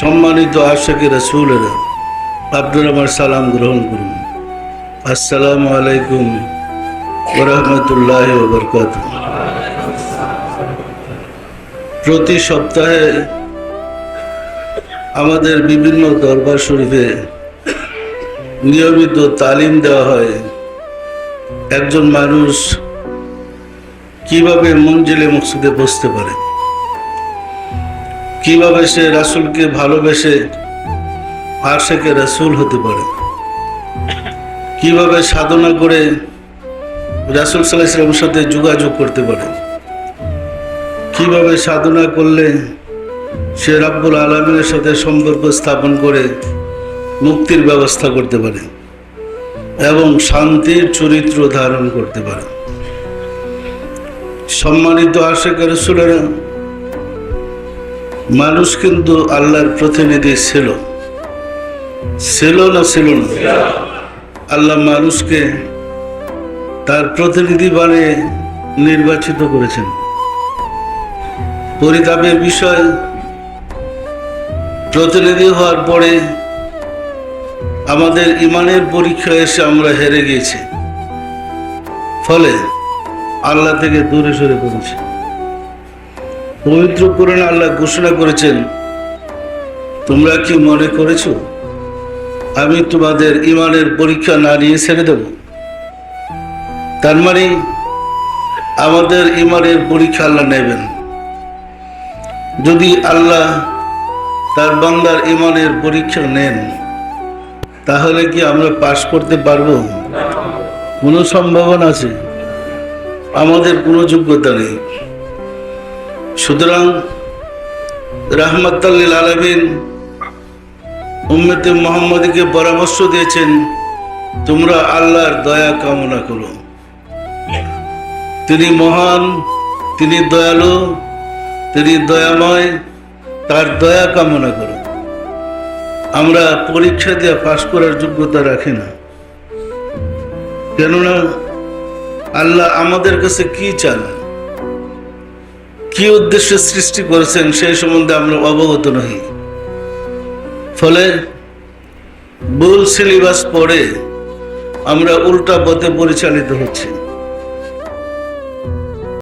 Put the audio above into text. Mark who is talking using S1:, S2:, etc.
S1: সম্মানিত আশাকে রসুলেরা আপনার আমার সালাম গ্রহণ করুন। আসসালামু আলাইকুম রহমতুল্লাহ বরকাত প্রতি সপ্তাহে আমাদের বিভিন্ন দরবার শরীফে নিয়মিত তালিম দেওয়া হয়, একজন মানুষ কীভাবে মঞ্জিলে মসজিদে বসতে পারে। কীভাবে সে রাসুলকে ভালোবেসে আশেকে রাসুল হতে পারে? কীভাবে সাধনা করে রাসুল সাল্লাহ ইসলামের সাথে যোগাযোগ করতে পারে? কীভাবে সাধনা করলে সে রাব্বুল আলমিনের সাথে সম্পর্ক স্থাপন করে মুক্তির ব্যবস্থা করতে পারে এবং শান্তির চরিত্র ধারণ করতে পারে? সম্মানিত আশেখ রসুলেরা মানুষ কিন্তু আল্লাহর প্রতিনিধি ছিল। ছিল না ছিল না। আল্লাহ মানুষকে তার প্রতিনিধি বানিয়ে নির্বাচিত করেছেন। পরিতাপের বিষয়, প্রতিনিধি হওয়ার পরে আমাদের ইমানের পরীক্ষা এসে আমরা হেরে গিয়েছি। ফলে আল্লাহ থেকে দূরে সরে পড়েছি। পবিত্র কোরআন আল্লাহ ঘোষণা করেছেন, তোমরা কি মনে করেছ? আমি তোমাদের ইমানের পরীক্ষা না নিয়ে ছেড়ে দেব। তার মানে আমাদের ইমানের পরীক্ষা আল্লাহ নেবেন। যদি আল্লাহ তার বান্দার ইমানের পরীক্ষা নেন, তাহলে কি আমরা পাশ করতে পারব? কোনো সম্ভাবনা আছে? আমাদের কোনো যোগ্যতা নেই। সুতরাং রাহমাতাল্লিল আলমিন উম্মতে মোহাম্মদকে পরামর্শ দিয়েছেন, তোমরা আল্লাহর দয়া কামনা করো। তিনি মহান, তিনি দয়ালু, তিনি দয়াময়, তার দয়া কামনা করো। আমরা পরীক্ষা দিয়ে পাশ করার যোগ্যতা রাখি না। কেননা আল্লাহ আমাদের কাছে কি চান? কি উদ্দেশ্যে সৃষ্টি করেছেন সেই সম্বন্ধে আমরা অবগত নহি। ফলে ভুল সিলেবাস পড়ে আমরা উল্টা পথে পরিচালিত হচ্ছি।